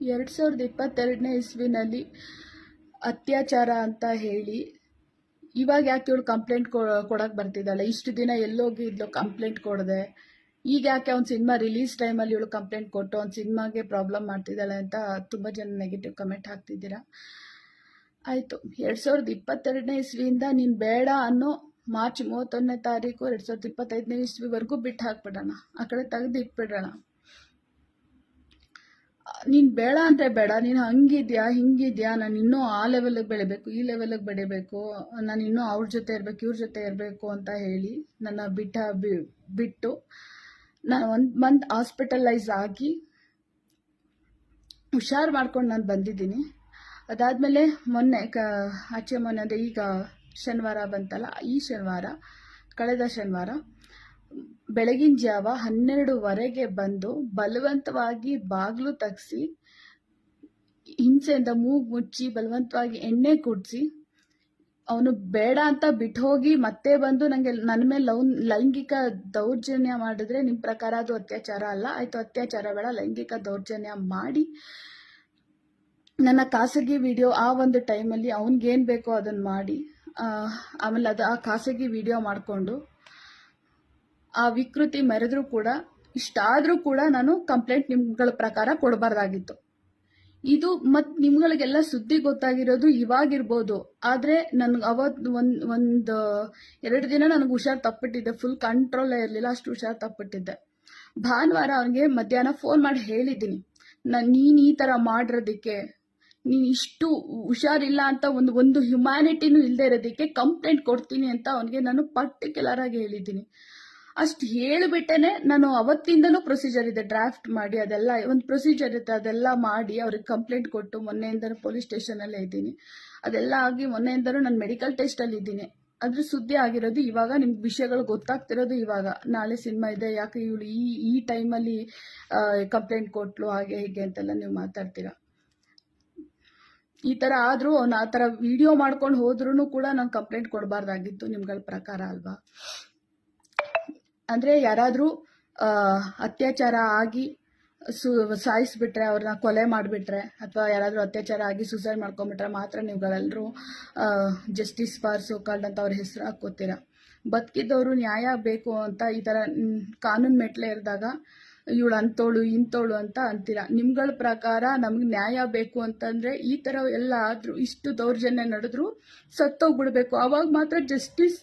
ಎರಡು ಸಾವಿರದ ಇಪ್ಪತ್ತೆರಡನೇ ಇಸ್ವಿನಲ್ಲಿ ಅತ್ಯಾಚಾರ ಅಂತ ಹೇಳಿ, ಇವಾಗ ಯಾಕೆ ಇವಳು ಕಂಪ್ಲೇಂಟ್ ಕೊಡಕ್ಕೆ ಬರ್ತಿದ್ದಾಳೆ? ಇಷ್ಟು ದಿನ ಎಲ್ಲೋಗಿ ಇದ್ಲು ಕಂಪ್ಲೇಂಟ್ ಕೊಡದೆ. ಈಗ ಯಾಕೆ ಅವ್ನು ಸಿನಿಮಾ ರಿಲೀಸ್ ಟೈಮಲ್ಲಿ ಇವಳು ಕಂಪ್ಲೇಂಟ್ ಕೊಟ್ಟು ಅವ್ನು ಸಿನಿಮಾಗೆ ಪ್ರಾಬ್ಲಮ್ ಮಾಡ್ತಿದ್ದಾಳೆ ಅಂತ ತುಂಬ ಜನ ನೆಗೆಟಿವ್ ಕಮೆಂಟ್ ಹಾಕ್ತಿದ್ದೀರಾ? ಆಯಿತು, ಎರಡು ಸಾವಿರದ ಇಪ್ಪತ್ತೆರಡನೇ ಇಸ್ವಿಯಿಂದ ನೀನು ಬೇಡ ಅನ್ನೋ ಮಾರ್ಚ್ ಮೂವತ್ತೊಂದನೇ ತಾರೀಕು ಎರಡು ಸಾವಿರದ ಇಪ್ಪತ್ತೈದನೇ ಇಸ್ವಿವರೆಗೂ ಬಿಟ್ಟು ಹಾಕ್ಬಿಡೋಣ. ಆ ಕಡೆ ತೆಗೆದು ಇಟ್ಬಿಡೋಣ ನೀನು ಬೇಡ ಅಂದರೆ ಬೇಡ, ನೀನು ಹಂಗಿದ್ಯಾ, ಹಿಂಗಿದ್ಯಾ, ನಾನು ಇನ್ನೂ ಆ ಲೆವೆಲಿಗೆ ಬೆಳಿಬೇಕು, ಈ ಲೆವೆಲಿಗೆ ಬೆಳಿಬೇಕು, ನಾನು ಇನ್ನೂ ಅವ್ರ ಜೊತೆ ಇರಬೇಕು, ಇವ್ರ ಜೊತೆ ಇರಬೇಕು ಅಂತ ಹೇಳಿ ನನ್ನ ಬಿಟ್ಟ ಬಿಟ್ಟು ನಾನು ಒಂದು ಮಂತ್ ಹಾಸ್ಪಿಟಲೈಸ್ ಆಗಿ ಹುಷಾರು ಮಾಡ್ಕೊಂಡು ನಾನು ಬಂದಿದ್ದೀನಿ. ಅದಾದಮೇಲೆ ಮೊನ್ನೆ ಕ, ಆಚೆ ಮೊನ್ನೆ ಅಂದರೆ ಈಗ ಶನಿವಾರ ಬಂತಲ್ಲ, ಈ ಶನಿವಾರ, ಕಳೆದ ಶನಿವಾರ ಬೆಳಗಿನ ಜಾವ ಹನ್ನೆರಡುವರೆಗೆ ಬಂದು ಬಲವಂತವಾಗಿ ಬಾಗಿಲು ತಗ್ಸಿ, ಹಿಂಸೆಯಿಂದ ಮೂಗು ಮುಚ್ಚಿ, ಬಲವಂತವಾಗಿ ಎಣ್ಣೆ ಕುಡಿಸಿ, ಅವನು ಬೇಡ ಅಂತ ಬಿಟ್ಟು ಹೋಗಿ ಮತ್ತೆ ಬಂದು ನನಗೆ ನನ್ನ ಮೇಲೆ ಲೌ, ಲೈಂಗಿಕ ದೌರ್ಜನ್ಯ ಮಾಡಿದ್ರೆ ನಿಮ್ಮ ಪ್ರಕಾರ ಅದು ಅತ್ಯಾಚಾರ ಅಲ್ಲ. ಆಯಿತು, ಅತ್ಯಾಚಾರ ಬೇಡ, ಲೈಂಗಿಕ ದೌರ್ಜನ್ಯ ಮಾಡಿ. ನನ್ನ ಖಾಸಗಿ ವಿಡಿಯೋ ಆ ಒಂದು ಟೈಮಲ್ಲಿ ಅವ್ನಿಗೇನು ಬೇಕೋ ಅದನ್ನು ಮಾಡಿ. ಆಮೇಲೆ ಅದು ಆ ಖಾಸಗಿ ವಿಡಿಯೋ ಮಾಡಿಕೊಂಡು ಆ ವಿಕೃತಿ ಮರೆದ್ರೂ ಕೂಡ, ಇಷ್ಟಾದರೂ ಕೂಡ ನಾನು ಕಂಪ್ಲೇಂಟ್ ನಿಮ್ಗಳ ಪ್ರಕಾರ ಕೊಡಬಾರ್ದಾಗಿತ್ತು. ಇದು ಮತ್ತು ನಿಮ್ಗಳಿಗೆಲ್ಲ ಸುದ್ದಿ ಗೊತ್ತಾಗಿರೋದು ಇವಾಗಿರ್ಬೋದು. ಆದರೆ ನನಗೆ ಅವತ್ತು ಒಂದು ಒಂದು ಎರಡು ದಿನ ನನಗೆ ಹುಷಾರು ತಪ್ಪಿಟ್ಟಿದ್ದೆ ಫುಲ್ ಕಂಟ್ರೋಲೇ ಇರಲಿಲ್ಲ, ಅಷ್ಟು ಹುಷಾರು ತಪ್ಪಿಟ್ಟಿದ್ದೆ. ಭಾನುವಾರ ಅವನಿಗೆ ಮಧ್ಯಾಹ್ನ ಫೋನ್ ಮಾಡಿ ಹೇಳಿದ್ದೀನಿ. ನಾನು ನೀನು ಈ ಥರ ಮಾಡಿರೋದಕ್ಕೆ, ನೀನು ಇಷ್ಟು ಹುಷಾರಿಲ್ಲ ಅಂತ ಒಂದು ಒಂದು ಹ್ಯುಮ್ಯಾನಿಟಿನೂ ಇಲ್ಲದೆ ಇರೋದಕ್ಕೆ ಕಂಪ್ಲೇಂಟ್ ಕೊಡ್ತೀನಿ ಅಂತ ಅವನಿಗೆ ನಾನು ಪರ್ಟಿಕ್ಯುಲರ್ ಆಗಿ ಹೇಳಿದ್ದೀನಿ. ಅಷ್ಟು ಹೇಳಿಬಿಟ್ಟೇನೆ ನಾನು ಅವತ್ತಿಂದನೂ ಪ್ರೊಸೀಜರ್ ಇದೆ ಡ್ರಾಫ್ಟ್ ಮಾಡಿ ಅದೆಲ್ಲ, ಒಂದು ಪ್ರೊಸೀಜರ್ ಇತ್ತು, ಅದೆಲ್ಲ ಮಾಡಿ ಅವ್ರಿಗೆ ಕಂಪ್ಲೇಂಟ್ ಕೊಟ್ಟು ಮೊನ್ನೆಯಿಂದನೂ ಪೊಲೀಸ್ ಸ್ಟೇಷನಲ್ಲೇ ಇದ್ದೀನಿ. ಅದೆಲ್ಲ ಆಗಿ ಮೊನ್ನೆಯಿಂದನೂ ನಾನು ಮೆಡಿಕಲ್ ಟೆಸ್ಟಲ್ಲಿ ಇದ್ದೀನಿ. ಅದ್ರ ಸುದ್ದಿ ಆಗಿರೋದು ಇವಾಗ, ನಿಮ್ಗೆ ವಿಷಯಗಳು ಗೊತ್ತಾಗ್ತಿರೋದು ಇವಾಗ. ನಾಳೆ ಸಿನಿಮಾ ಇದೆ, ಯಾಕೆ ಇವಳು ಈ ಈ ಟೈಮಲ್ಲಿ ಕಂಪ್ಲೇಂಟ್ ಕೊಟ್ಲು, ಹಾಗೆ ಹೀಗೆ ಅಂತೆಲ್ಲ ನೀವು ಮಾತಾಡ್ತೀರಾ? ಈ ಥರ ಆದರೂ ಅವ್ನು ಆ ಥರ ವಿಡಿಯೋ ಮಾಡ್ಕೊಂಡು ಹೋದ್ರೂ ಕೂಡ ನಾನು ಕಂಪ್ಲೇಂಟ್ ಕೊಡಬಾರ್ದಾಗಿತ್ತು ನಿಮ್ಗಳ ಪ್ರಕಾರ ಅಲ್ವಾ? ಅಂದರೆ ಯಾರಾದರೂ ಅತ್ಯಾಚಾರ ಆಗಿ ಸು, ಸಾಯಿಸ್ಬಿಟ್ರೆ ಅವ್ರನ್ನ ಕೊಲೆ ಮಾಡಿಬಿಟ್ರೆ, ಅಥವಾ ಯಾರಾದರೂ ಅತ್ಯಾಚಾರ ಆಗಿ ಸುಸೈಡ್ ಮಾಡ್ಕೊಂಬಿಟ್ರೆ ಮಾತ್ರ ನೀವುಗಳೆಲ್ಲರೂ ಜಸ್ಟಿಸ್ ಫಾರ್ ಸೋಕಾಲ್ಡ್ ಅಂತ ಅವ್ರ ಹೆಸರು ಹಾಕ್ಕೋತೀರ. ಬದುಕಿದ್ದವರು ನ್ಯಾಯ ಬೇಕು ಅಂತ ಈ ಥರ ಕಾನೂನು ಮೆಟ್ಲೆ ಇರಿದಾಗ ಇವಳು ಅಂಥೋಳು, ಇಂಥೋಳು ಅಂತ ಅಂತೀರ. ನಿಮ್ಗಳ ಪ್ರಕಾರ ನಮ್ಗೆ ನ್ಯಾಯ ಬೇಕು ಅಂತಂದರೆ ಈ ಥರ ಎಲ್ಲ ಆದರೂ ಇಷ್ಟು ದೌರ್ಜನ್ಯ ನಡೆದ್ರು ಸತ್ತೋಗ್ಬಿಡ್ಬೇಕು. ಅವಾಗ ಮಾತ್ರ ಜಸ್ಟಿಸ್